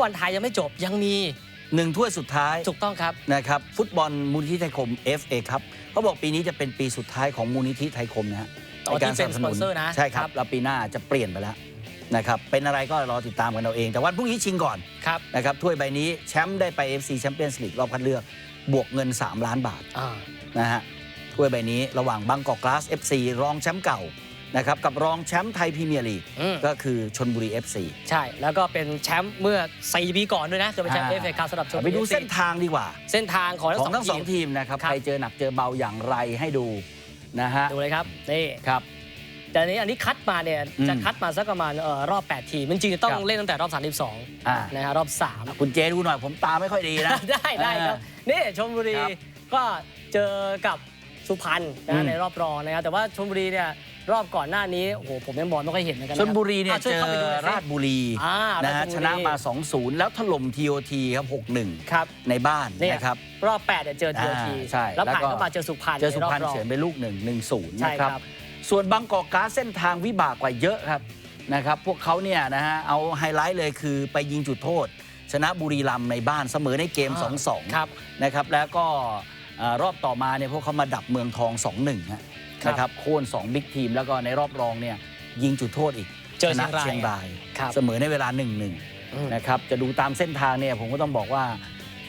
บอลไทยยังไม่จบยังมีหนึ่งถ้วยสุดท้ายถูกต้องครับนะครับฟุตบอลมูลนิธิไทยคม FA ครับเขาบอกปีนี้จะเป็นปีสุดท้ายของมูลนิธิไทยคมนะฮะอ๋อที่เป็นสปอนเซอร์นะใช่ครัครับบแล้วปีหน้าจะเปลี่ยนไปแล้วนะครับเป็นอะไรก็รอติดตามกันเอาเอง แต่วันพรุ่งนี้ชิงก่อนครับนะครับถ้วยใบนี้แชมป์ได้ไป FC Champions League รอบคัดเลือก บวกเงิน 3 ล้านบาทอ่านะฮะถ้วยใบนี้ระหว่างบางกอกกลาส FC รองแชมป์เก่า นะครับกับรองแชมป์ไทยพรีเมียร์ลีกอืม ก็คือชนบุรี FC ใช่ แล้วก็เป็นแชมป์เมื่อ4ปีก่อนด้วยนะเคยเป็นแชมป์เออ่า ฟเอคัพสำหรับชมไปดูเส้นทางดีกว่า เส้นทางของของทั้งสทั้องงทีม ทีมนะครับครับ ใครเจอหนักเจอเบาอย่างไรให้ดูนะฮะดูเลยครับนี่ครับ แต่อันนี้อันนี้คัดมาเนี่ยอืมจะคัดมาสักประมาณเอ่อรอบ 8 ทีม จริงๆต้องครับ เล่นตั้งแต่รอบอ่า32นะฮะรอบ 3 คุณเจดูหน่อยผมตาไม่ค่อยดีนะ ได้ได้ครับนี่ชมบุรีครับก็เจอกับสุพรรณอืนะม ในรอบรองนะครับแต่ว่าชมบุรีเนี่ย รอบก่อนหน้านี้โอ้โหผมยังมองไม่ค่อยเห็นเหมือนกันชนะนบุรีเนี่ยอะช่วเจอข้าไปดูหน่อยสิราชบุรีอ่านะฮะราชบุรีชนะมา 2-0 แล้วถล่ม TOT ครับ 6-1 ครับในบ้านเนี่ยนะครับรอบ8เนี่ยเจอทีโอทีอ่าใช่แล้วแล้วผ่านก็เข้ามาเจอสุพรรณเจอสุพรรณในอบเฉือนไปลูกหนึ่งหนึ่งศูนย์ใช่นะครับครับส่วนบางกอกการ์ดเส้นทางวิบากกว่าเยอะครับนะครับพวกเขาเนี่ยนะฮะเอาไฮไลท์เลยคือไปยิงจุดโทษ ชนะบุรีรัมย์ในบ้านเสมอในเกมอ่า2-2ครับนะครับแล้วก็เอ่อ รอบต่อมาเนี่ยพวกเขามาดับเมืองทอง 2-1ฮะครับนะครับโค่น2บิ๊กทีมแล้วก็ในรอบรองเนี่ยยิงจุดโทษอีกเจอชนะเชีเชียยงรารงายยครับเสมอในเวลา 1-1อืมนะครับจะดูตามเส้นทางเนี่ยผมก็ต้องบอกว่า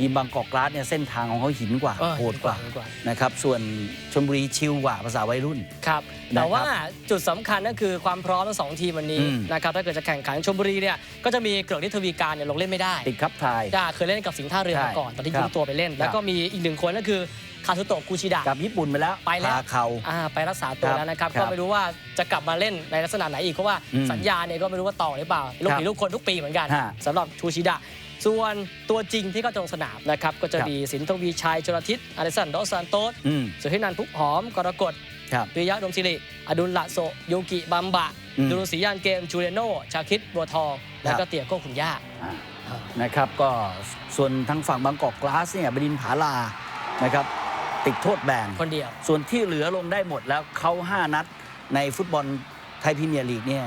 ทีมบางกอกกราสเนี่ยเส้นทางของเขาหินกว่าเออโหดกว่าหินกว่า นะครับส่วนชลบุรีชิลกว่าภาษาวัยรุ่นครับนะครับแต่ว่าจุดสำคัญก็คือความพร้อมทั้งสองทีมวันนี้อืม นะครับถ้าเกิดจะแข่งขันชมบุรีเนี่ยก็จะมีเกริกฤทธวีการเนี่ยลงเล่นไม่ได้ติดครับทายจ้าเคยเล่นกับสิงห์ท่าเรือใช่มาก่อนตอนที่ครัยืบมตัวไปเล่นแล้วก็มีอีกหนึ่งคนก็คือคาซุโตะกูชิดะ กับญี่ปุ่นไปแล้วไปแล้ว พาเขา อ่าไปรักษาตัวครับแล้วนะครับ ครับก็ไม่รู้ว่าจะกลับมาเล่นในลักษณะไหนอีกเพราะว่าอืมสัญญาเนี่ยก็ไม่รู้ว่าต่อหรือเปล่าลูกครับผีลูกคนทุกปีเหมือนกันฮะ สำหรับชูชิดะ ส่วนตัวจริงที่ก็จะลงสนามนะครับก็จะครับมีสินทวีชัยชลทิศอเดสันโดสซานโตสอืมสุธินันท์พุกหอมกรกฎครับปิยะดมศิริอดุลละโสยูกิบัมบะอืมดุลศรียานเกมจูเรโนชาคิดบัวทอง แล้วก็เตี่ยโก้ขุนย่าอ่านะครับก็ส่วนทางฝั่งบางกอกกลาสเนี่ยบดินผาลานะครับติดโทษแบนคนเดียว ส่วนที่เหลือลงได้หมดแล้วเขา 5 นัดในฟุตบอลไทยพรีเมียร์ลีกเนี่ย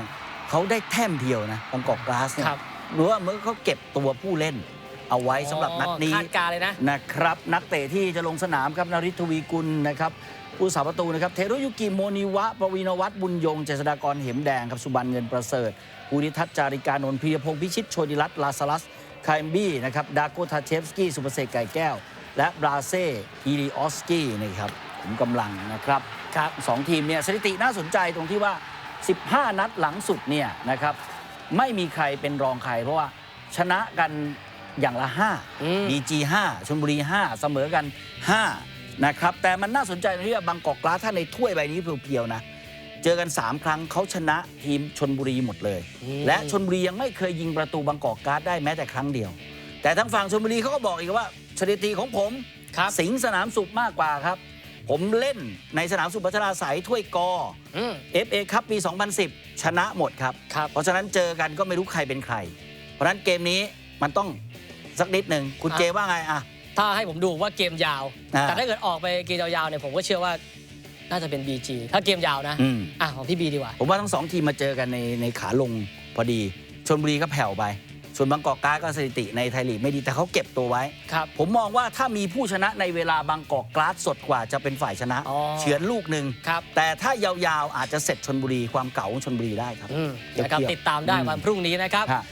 เขาได้แต้มเดียวนะบางกอกกลาสเนี่ยครับ หรือว่าเมื่อเขาเก็บตัวผู้เล่น เอาไว้สำหรับนัดนี้ คาดการณ์เลยนะ นะครับ นักเตะที่จะลงสนามครับนาริศทวีกุลนะครับผู้สาประตูนะครับเทโรยุกิโมนิวะ ปวีนวัฒน์บุญยง เจษฎากรเหมแดงครับสุบันเงินประเสริฐภูริทัศน์จาริกานนท์พีรพงศ์พิชิตโชติรัตน์ลาซาลัสคายมบี้นะครับดาโกทาเชฟสกี้สุภเสกไก่แก้ว และบราเซ่อีริออสกี้นะครับขุมกำลังนะครับครับสองทีมเนี่ยสถิติน่าสนใจตรงที่ว่า 15 นัดหลังสุดเนี่ยนะครับ ไม่มีใครเป็นรองใคร เพราะว่าชนะกันอย่างละอืม5 BG 5ชลบุรี5 เสมอกัน 5 นะครับ แต่มันน่าสนใจตรงที่ว่าบางกอกกลาสถ้าในถ้วยใบนี้เพียวๆนะ เจอกัน 3 ครั้งเขาชนะทีมชนบุรีหมดเลยอืมและชนบุรียังไม่เคยยิงประตูบางกอกกลาสได้แม้แต่ครั้งเดียว แต่ทางฝั่งชนบุรีเขาก็บอกอีกว่าสถิติของผมครับสิงห์สนามสุขมากกว่าครับ ผมเล่นในสนามสุขพัชราสายถ้วยกอ อืม FA คัพปี 2010 ชนะหมดครับ ครับ เพราะฉะนั้นเจอกันก็ไม่รู้ใครเป็นใคร เพราะฉะนั้นเกมนี้มันต้องสักนิดหนึ่งคุณอะเจว่าไงอะ ถ้าให้ผมดูว่าเกมยาว อ่า แต่ถ้าเกิดออกไปเกมยาวๆเนี่ยผมก็เชื่อว่าน่าจะเป็น BG ถ้าเกมยาวนะ อืม อะของพี่บีดีกว่า ผมว่าทั้งสองทีมมาเจอกันในในขาลงพอดีชนบุรีก็แผ่วไป ส่วนบางกอกกราสก็สถิติในไทยลีกไม่ดีแต่เขาเก็บตัวไว้ ครับผมมองว่าถ้ามีผู้ชนะในเวลาบางกอกกราสสดกว่าจะเป็นฝ่ายชนะอ๋อ เฉือนลูกหนึ่งครับแต่ถ้ายาวๆอาจจะเสร็จชนบุรีความเก่าของชนบุรีได้ครับ อืมเดี๋ยวนะครับเกี่ยวติดตามได้อืมวันพรุ่งนี้นะครับ ฮะ